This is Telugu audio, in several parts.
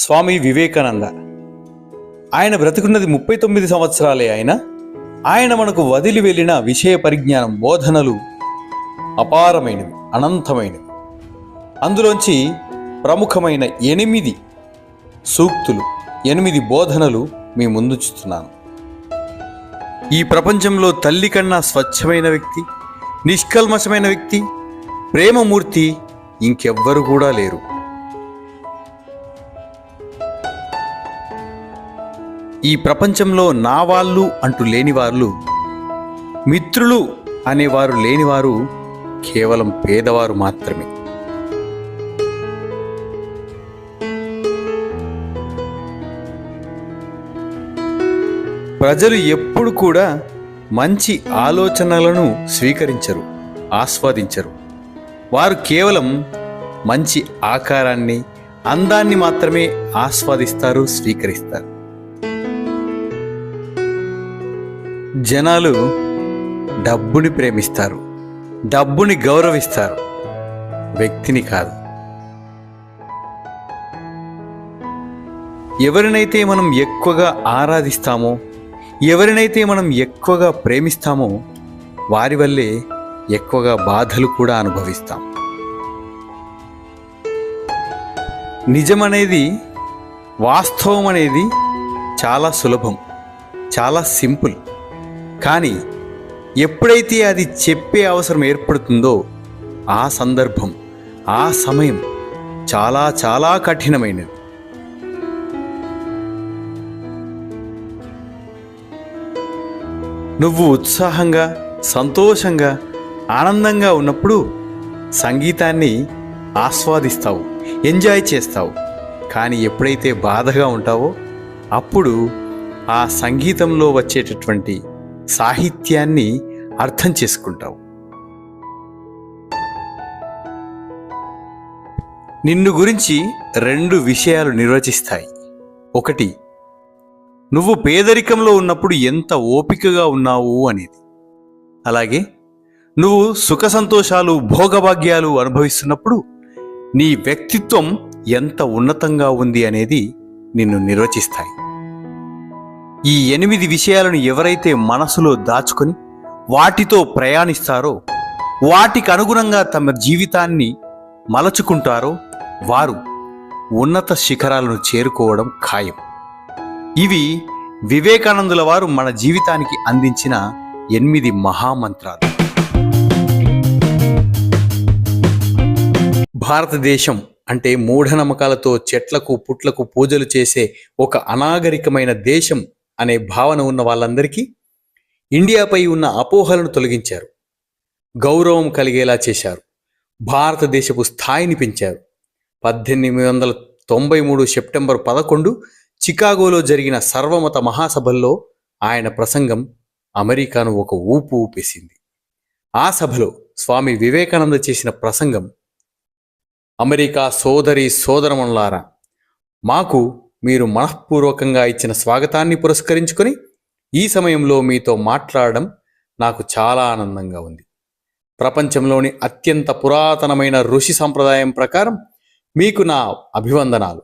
స్వామి వివేకానంద. ఆయన బ్రతుకున్నది ముప్పై తొమ్మిది సంవత్సరాలే అయినా ఆయన మనకు వదిలి వెళ్ళిన విషయ పరిజ్ఞానం బోధనలు అపారమైనవి అనంతమైనవి. అందులోంచి ప్రముఖమైన ఎనిమిది సూక్తులు ఎనిమిది బోధనలు మీ ముందుచుతున్నాను ఈ ప్రపంచంలో తల్లి కన్నా స్వచ్ఛమైన వ్యక్తి నిష్కల్మషమైన వ్యక్తి ప్రేమమూర్తి ఇంకెవ్వరు కూడా లేరు. ఈ ప్రపంచంలో నా వాళ్ళు అంటూ లేనివారు మిత్రులు అనేవారు లేనివారు కేవలం పేదవారు మాత్రమే. ప్రజలు ఎప్పుడు కూడా మంచి ఆలోచనలను స్వీకరించరు ఆస్వాదించరు. వారు కేవలం మంచి ఆకారాన్ని అందాన్ని మాత్రమే ఆస్వాదిస్తారు స్వీకరిస్తారు. జనాలు డబ్బుని ప్రేమిస్తారు డబ్బుని గౌరవిస్తారు. వ్యక్తిని కాదు. ఎవరినైతే మనం ఎక్కువగా ఆరాధిస్తామో ఎవరినైతే మనం ఎక్కువగా ప్రేమిస్తామో వారి వల్లే ఎక్కువగా బాధలు కూడా అనుభవిస్తాం. నిజమనేది వాస్తవం అనేది చాలా సులభం చాలా సింపుల్. కానీ ఎప్పుడైతే అది చెప్పే అవసరం ఏర్పడుతుందో ఆ సందర్భం ఆ సమయం చాలా చాలా కఠినమైనది. నువ్వు ఉత్సాహంగా సంతోషంగా ఆనందంగా ఉన్నప్పుడు సంగీతాన్ని ఆస్వాదిస్తావు ఎంజాయ్ చేస్తావు. కానీ ఎప్పుడైతే బాధగా ఉంటావో అప్పుడు ఆ సంగీతంలో వచ్చేటటువంటి సాహిత్యాన్ని అర్థం చేసుకుంటావు. నిన్ను గురించి రెండు విషయాలు నిర్వచిస్తాయి. ఒకటి నువ్వు పేదరికంలో ఉన్నప్పుడు ఎంత ఓపికగా ఉన్నావు అనేది. అలాగే నువ్వు సుఖ సంతోషాలు భోగభాగ్యాలు అనుభవిస్తున్నప్పుడు నీ వ్యక్తిత్వం ఎంత ఉన్నతంగా ఉంది అనేది నిన్ను నిర్వచిస్తాయి. ఈ ఎనిమిది విషయాలను ఎవరైతే మనసులో దాచుకొని వాటితో ప్రయాణిస్తారో వాటికి అనుగుణంగా తమ జీవితాన్ని మలచుకుంటారో వారు ఉన్నత శిఖరాలను చేరుకోవడం ఖాయం. ఇవి వివేకానందుల వారు మన జీవితానికి అందించిన ఎనిమిది మహామంత్రాలు. భారతదేశం అంటే మూఢనమ్మకాలతో చెట్లకు పుట్లకు పూజలు చేసే ఒక అనాగరికమైన దేశం అనే భావన ఉన్న వాళ్ళందరికీ ఇండియాపై ఉన్న అపోహలను తొలగించారు. గౌరవం కలిగేలా చేశారు. భారతదేశపు స్థాయిని పెంచారు. పద్దెనిమిది వందల తొంభై మూడు సెప్టెంబర్ పదకొండు చికాగోలో జరిగిన సర్వమత మహాసభల్లో ఆయన ప్రసంగం అమెరికాను ఒక ఊపు ఊపేసింది. ఆ సభలో స్వామి వివేకానంద చేసిన ప్రసంగం అమెరికా సోదరి సోదరమణులారా మాకు మీరు మనఃపూర్వకంగా ఇచ్చిన స్వాగతాన్ని పురస్కరించుకొని ఈ సమయంలో మీతో మాట్లాడడం నాకు చాలా ఆనందంగా ఉంది. ప్రపంచంలోని అత్యంత పురాతనమైన ఋషి సంప్రదాయం ప్రకారం మీకు నా అభివందనాలు.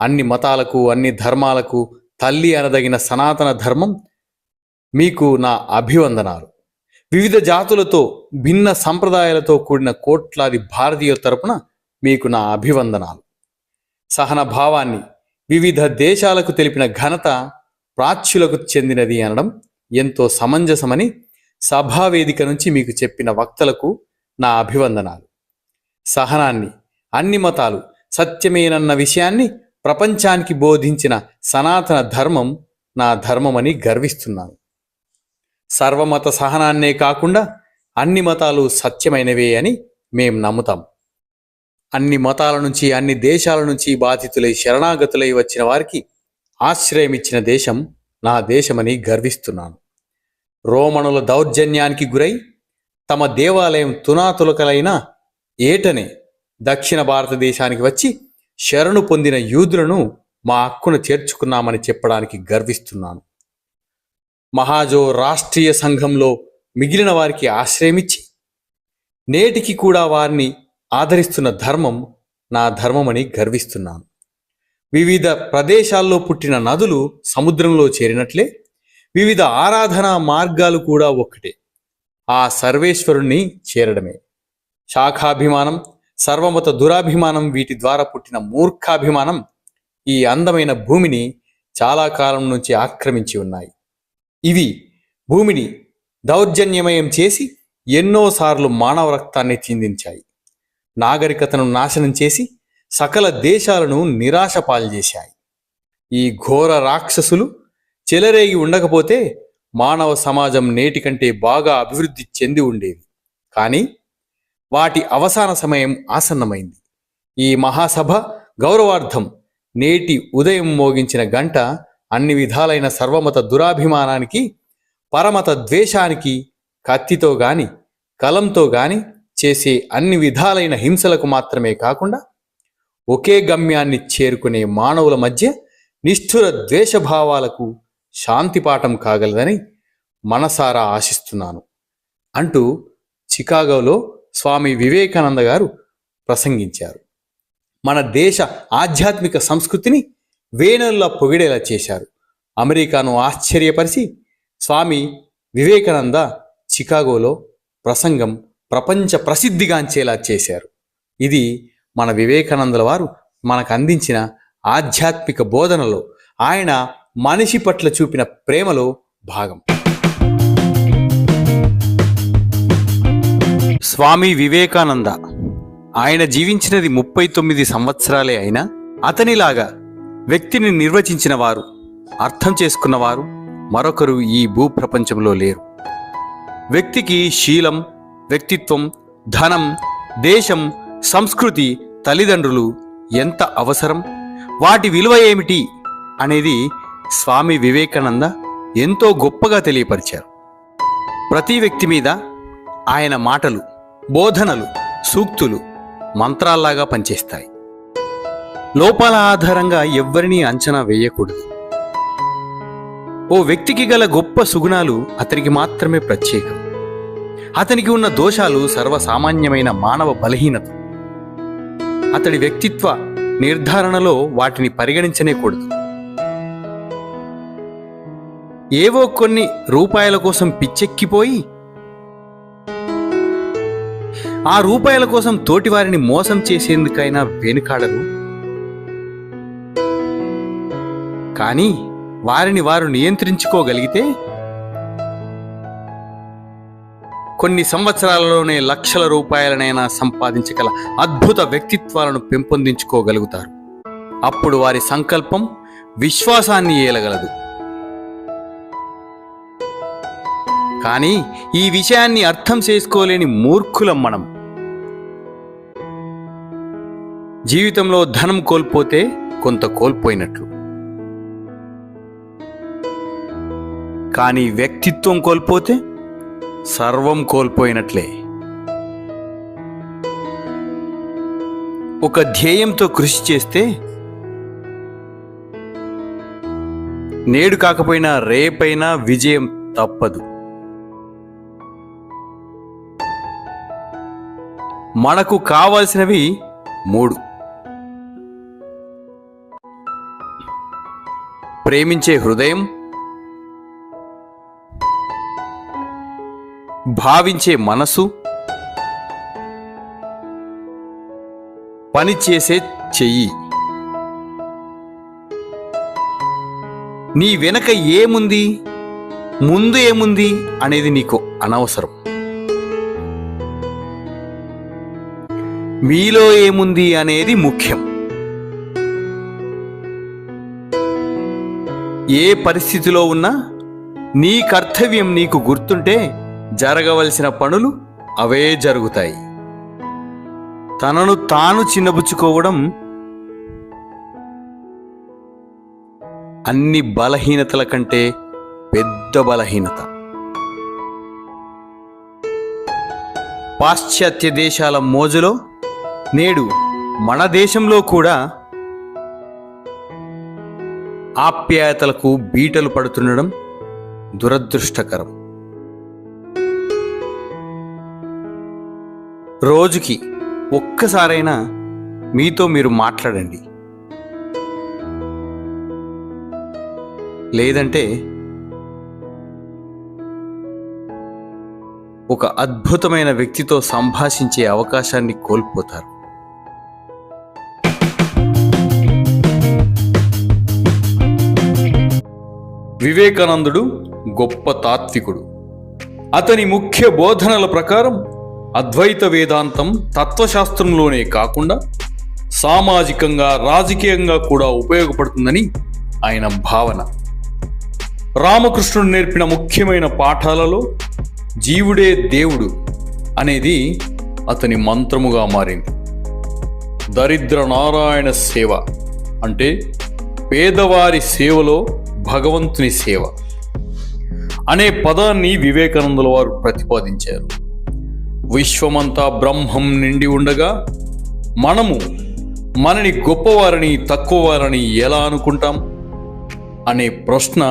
అన్ని మతాలకు అన్ని ధర్మాలకు తల్లి అనదగిన సనాతన ధర్మం మీకు నా అభివందనాలు. వివిధ జాతులతో భిన్న సంప్రదాయాలతో కూడిన కోట్లాది భారతీయుల తరపున మీకు నా అభివందనాలు. సహన భావాన్ని వివిధ దేశాలకు తెలిపిన ఘనత ప్రాచ్యులకు చెందినది అనడం ఎంతో సమంజసమని సభావేదిక నుంచి మీకు చెప్పిన వక్తలకు నా అభివందనాలు. సహనాన్ని అన్ని మతాలు సత్యమేనన్న విషయాన్ని ప్రపంచానికి బోధించిన సనాతన ధర్మం నా ధర్మమని గర్విస్తున్నాను. సర్వమత సహనాన్నే కాకుండా అన్ని మతాలు సత్యమైనవే అని మేం నమ్ముతాం. అన్ని మతాల నుంచి అన్ని దేశాల నుంచి బాధితులై శరణాగతులై వచ్చిన వారికి ఆశ్రయం ఇచ్చిన దేశం నా దేశమని గర్విస్తున్నాను. రోమణుల దౌర్జన్యానికి గురై తమ దేవాలయం తునాతులకలైన ఏటనే దక్షిణ భారతదేశానికి వచ్చి శరణు పొందిన యూదులను మా హక్కును చేర్చుకున్నామని చెప్పడానికి గర్విస్తున్నాను. మహాజో రాష్ట్రీయ సంఘంలో మిగిలిన వారికి ఆశ్రయమిచ్చి నేటికి కూడా వారిని ఆదరిస్తున్న ధర్మం నా ధర్మమని గర్విస్తున్నాను. వివిధ ప్రదేశాల్లో పుట్టిన నదులు సముద్రంలో చేరినట్లే వివిధ ఆరాధనా మార్గాలు కూడా ఒక్కటే ఆ సర్వేశ్వరుణ్ణి చేరడమే. శాఖాభిమానం సర్వమత దురాభిమానం వీటి ద్వారా పుట్టిన మూర్ఖాభిమానం ఈ అందమైన భూమిని చాలా కాలం నుంచి ఆక్రమించి ఉన్నాయి. ఇవి భూమిని దౌర్జన్యమయం చేసి ఎన్నోసార్లు మానవ రక్తాన్ని చిందించాయి. నాగరికతను నాశనం చేసి సకల దేశాలను నిరాశ పాల్చేశాయి ఈ ఘోర రాక్షసులు చెలరేగి ఉండకపోతే మానవ సమాజం నేటికంటే బాగా అభివృద్ధి చెంది ఉండేది. కానీ వాటి అవసాన సమయం ఆసన్నమైంది. ఈ మహాసభ గౌరవార్థం నేటి ఉదయం మోగించిన గంట అన్ని విధాలైన సర్వమత దురాభిమానానికి పరమత ద్వేషానికి కత్తితో గాని కలంతో గాని చేసే అన్ని విధాలైన హింసలకు మాత్రమే కాకుండా ఒకే గమ్యాన్ని చేరుకునే మానవుల మధ్య నిష్ఠుర ద్వేషభావాలకు శాంతిపాఠం కాగలదని మనసారా ఆశిస్తున్నాను. అంటూ చికాగోలో స్వామి వివేకానంద గారు ప్రసంగించారు. మన దేశ ఆధ్యాత్మిక సంస్కృతిని వేణుల్లా పొగిడేలా చేశారు. అమెరికాను ఆశ్చర్యపరిచి స్వామి వివేకానంద చికాగోలో ప్రసంగం ప్రపంచ ప్రసిద్ధిగాంచేలా చేశారు. ఇది మన వివేకానందుల వారు మనకు అందించిన ఆధ్యాత్మిక బోధనలో ఆయన మనిషి పట్ల చూపిన ప్రేమలో భాగం. స్వామి వివేకానంద ఆయన జీవించినది ముప్పై తొమ్మిది సంవత్సరాలే అయినా అతనిలాగా వ్యక్తిని నిర్వచించిన వారు అర్థం చేసుకున్నవారు మరొకరు ఈ భూప్రపంచంలో లేరు. వ్యక్తికి శీలం వ్యక్తిత్వం ధనం దేశం సంస్కృతి తల్లిదండ్రులు ఎంత అవసరం? వాటి విలువ ఏమిటి? అనేది స్వామి వివేకానంద ఎంతో గొప్పగా తెలియపరిచారు. ప్రతి వ్యక్తి మీద ఆయన మాటలు బోధనలు సూక్తులు మంత్రాల్లాగా పనిచేస్తాయి. లోపాల ఆధారంగా ఎవ్వరినీ అంచనా వేయకూడదు. ఓ వ్యక్తికి గల గొప్ప సుగుణాలు అతనికి మాత్రమే ప్రత్యేకం. అతనికి ఉన్న దోషాలు సర్వసామాన్యమైన మానవ బలహీనత. అతడి వ్యక్తిత్వ నిర్ధారణలో వాటిని పరిగణించనే కూడదు ఏవో కొన్ని రూపాయల కోసం పిచ్చెక్కిపోయి ఆ రూపాయల కోసం తోటివారిని మోసం చేసేందుకైనా వెనుకాడరు కానీ వారిని వారు నియంత్రించుకోగలిగితే కొన్ని సంవత్సరాలలోనే లక్షల రూపాయలనైనా సంపాదించగల అద్భుత వ్యక్తిత్వాలను పెంపొందించుకోగలుగుతారు. అప్పుడు వారి సంకల్పం విశ్వాసాన్ని ఏలగలదు. కానీ ఈ విషయాన్ని అర్థం చేసుకోలేని మూర్ఖులం మనం. జీవితంలో ధనం కోల్పోతే కొంత కోల్పోయినట్లు. కానీ వ్యక్తిత్వం కోల్పోతే సర్వం కోల్పోయినట్లే. ఒక ధ్యేయంతో కృషి చేస్తే నేడు కాకపోయినా రేపైనా విజయం తప్పదు. మనకు కావలసినవి మూడు. ప్రేమించే హృదయం భావించే మనసు పనిచేసే చెయ్యి. నీ వెనక ఏముంది ముందు ఏముంది అనేది నీకు అనవసరం. మీలో ఏముంది అనేది ముఖ్యం. ఏ పరిస్థితిలో ఉన్నా నీ కర్తవ్యం నీకు గుర్తుంటే జరగవలసిన పనులు అవే జరుగుతాయి. తనను తాను చిన్నబుచ్చుకోవడం అన్ని బలహీనతల కంటే పెద్ద బలహీనత. పాశ్చాత్య దేశాల మోజులో నేడు మన దేశంలో కూడా ఆప్యాయతలకు బీటలు పడుతుండడం దురదృష్టకరం. రోజుకి ఒక్కసారైనా మీతో మీరు మాట్లాడండి. లేదంటే ఒక అద్భుతమైన వ్యక్తితో సంభాషించే అవకాశాన్ని కోల్పోతారు. వివేకానందుడు గొప్ప తాత్వికుడు. అతని ముఖ్య బోధనల ప్రకారం అద్వైత వేదాంతం తత్వశాస్త్రంలోనే కాకుండా సామాజికంగా రాజకీయంగా కూడా ఉపయోగపడుతుందని ఆయన భావన. రామకృష్ణుడు నేర్పిన ముఖ్యమైన పాఠాలలో జీవుడే దేవుడు అనేది అతని మంత్రముగా మారింది. దరిద్ర నారాయణ సేవ అంటే పేదవారి సేవలో భగవంతుని సేవ అనే పదాన్ని వివేకానందుల వారు ప్రతిపాదించారు. విశ్వమంతా బ్రహ్మం నిండి ఉండగా మనము మనని గొప్పవారని తక్కువవారని ఎలా అనుకుంటాం? అనే ప్రశ్న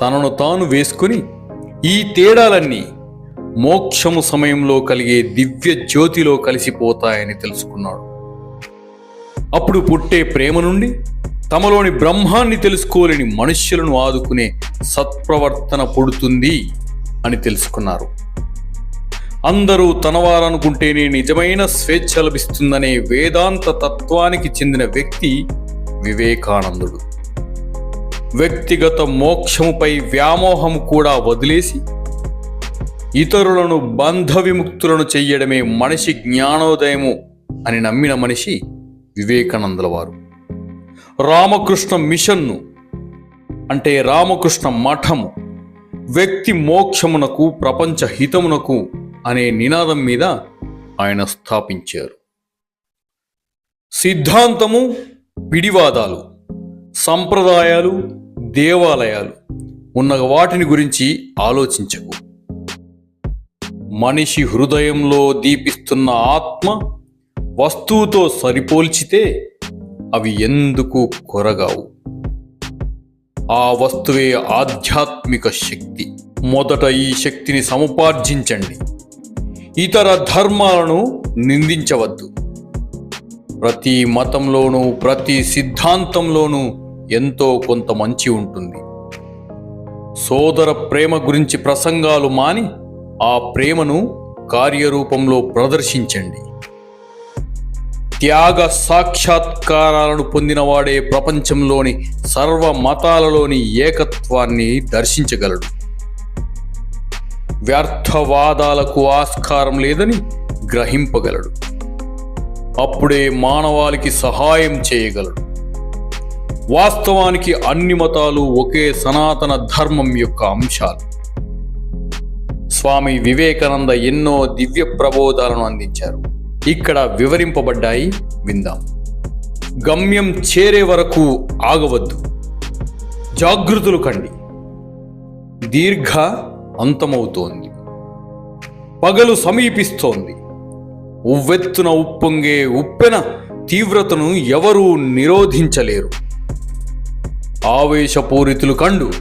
తనను తాను వేసుకుని ఈ తేడాలన్నీ మోక్షము సమయంలో కలిగే దివ్య జ్యోతిలో కలిసిపోతాయని తెలుసుకున్నాడు. అప్పుడు పుట్టే ప్రేమ నుండి తమలోని బ్రహ్మాన్ని తెలుసుకోలేని మనుష్యులను ఆదుకునే సత్ప్రవర్తన పుడుతుంది అని తెలుసుకున్నారు. అందరూ తనవారనుకుంటేనే నిజమైన స్వేచ్ఛ లభిస్తుందనే వేదాంత తత్వానికి చెందిన వ్యక్తి వివేకానందుడు. వ్యక్తిగత మోక్షముపై వ్యామోహం కూడా వదిలేసి ఇతరులను బంధ విముక్తులను చెయ్యడమే మనిషి జ్ఞానోదయము అని నమ్మిన మనిషి వివేకానందుల వారు రామకృష్ణ మిషన్ను అంటే రామకృష్ణ మఠము వ్యక్తి మోక్షమునకు ప్రపంచ హితమునకు అనే నినాదం మీద ఆయన స్థాపించారు. సిద్ధాంతము పిడివాదాలు సంప్రదాయాలు దేవాలయాలు ఉన్న వాటిని గురించి ఆలోచించకు. మనిషి హృదయంలో దీపిస్తున్న ఆత్మ వస్తువుతో సరిపోల్చితే అవి ఎందుకు కొరగావు? ఆ వస్తువే ఆధ్యాత్మిక శక్తి. మొదట ఈ శక్తిని సముపార్జించండి. ఇతర ధర్మాలను నిందించవద్దు. ప్రతి మతంలోనూ ప్రతి సిద్ధాంతంలోనూ ఎంతో కొంత మంచి ఉంటుంది. సోదర ప్రేమ గురించి ప్రసంగాలు మాని ఆ ప్రేమను కార్యరూపంలో ప్రదర్శించండి. త్యాగ సాక్షాత్కారాలను పొందినవాడే ప్రపంచంలోని సర్వ మతాలలోని ఏకత్వాన్ని దర్శించగలడు. వ్యర్థవాదాలకు ఆస్కారం లేదని గ్రహింపగలడు. అప్పుడే మానవాళికి సహాయం చేయగలడు. వాస్తవానికి అన్ని మతాలు ఒకే సనాతన ధర్మం యొక్క అంశాలు. స్వామి వివేకానంద ఎన్నో దివ్య ప్రబోధాలను అందించారు. ఇక్కడ వివరింపబడ్డాయి విందాం. గమ్యం చేరే వరకు ఆగవద్దు. జాగృతులు కండి. దీర్ఘ అంతమవుతోంది. పగలు సమీపిస్తోంది. ఉవ్వెత్తున ఉప్పొంగే ఉప్పెన తీవ్రతను ఎవరూ నిరోధించలేరు. ఆవేశపూరితులు కండు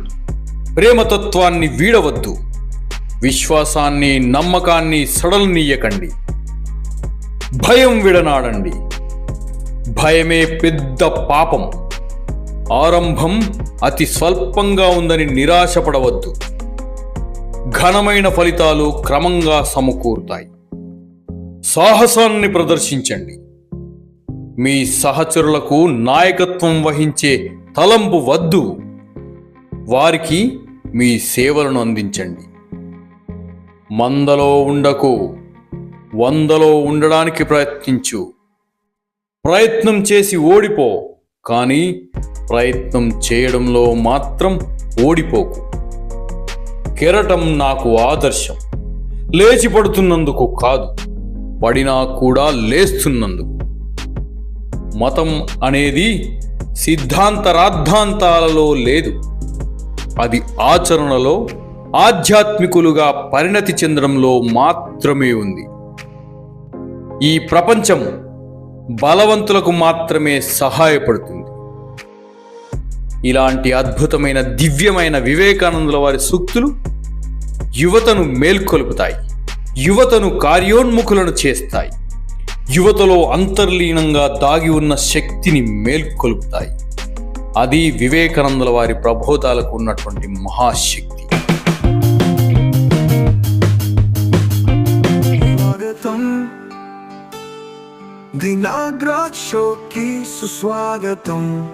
ప్రేమతత్వాన్ని వీడవద్దు. విశ్వాసాన్ని నమ్మకాన్ని సడలనీయకండి. భయం విడనాడండి. భయమే పెద్ద పాపం. ఆరంభం అతి స్వల్పంగా ఉందని నిరాశపడవద్దు. ఘనమైన ఫలితాలు క్రమంగా సమకూరుతాయి. సాహసాన్ని ప్రదర్శించండి. మీ సహచరులకు నాయకత్వం వహించే తలంపు వద్దు. వారికి మీ సేవలను అందించండి. మందలో ఉండకు. వందలో ఉండడానికి ప్రయత్నించు. ప్రయత్నం చేసి ఓడిపో. కానీ ప్రయత్నం చేయడంలో మాత్రం ఓడిపోకు. కెరటం నాకు ఆదర్శం. లేచి పడుతున్నందుకు కాదు పడినా కూడా లేస్తున్నందుకు. మతం అనేది సిద్ధాంత రాద్ధాంతాలలో లేదు. అది ఆచరణలో ఆధ్యాత్మికులుగా పరిణతి చెందడంలో మాత్రమే ఉంది. ఈ ప్రపంచం బలవంతులకు మాత్రమే సహాయపడుతుంది. ఇలాంటి అద్భుతమైన దివ్యమైన వివేకానందుల వారి సూక్తులు యువతను మేల్కొలుపుతాయి. యువతను కార్యోన్ముఖులను చేస్తాయి. యువతలో అంతర్లీనంగా దాగి ఉన్న శక్తిని మేల్కొలుపుతాయి. అది వివేకానందుల వారి ప్రబోధాలకు ఉన్నటువంటి మహాశక్తి. స్వాగతం. దినాగ్రాట్ సుస్వాగతం.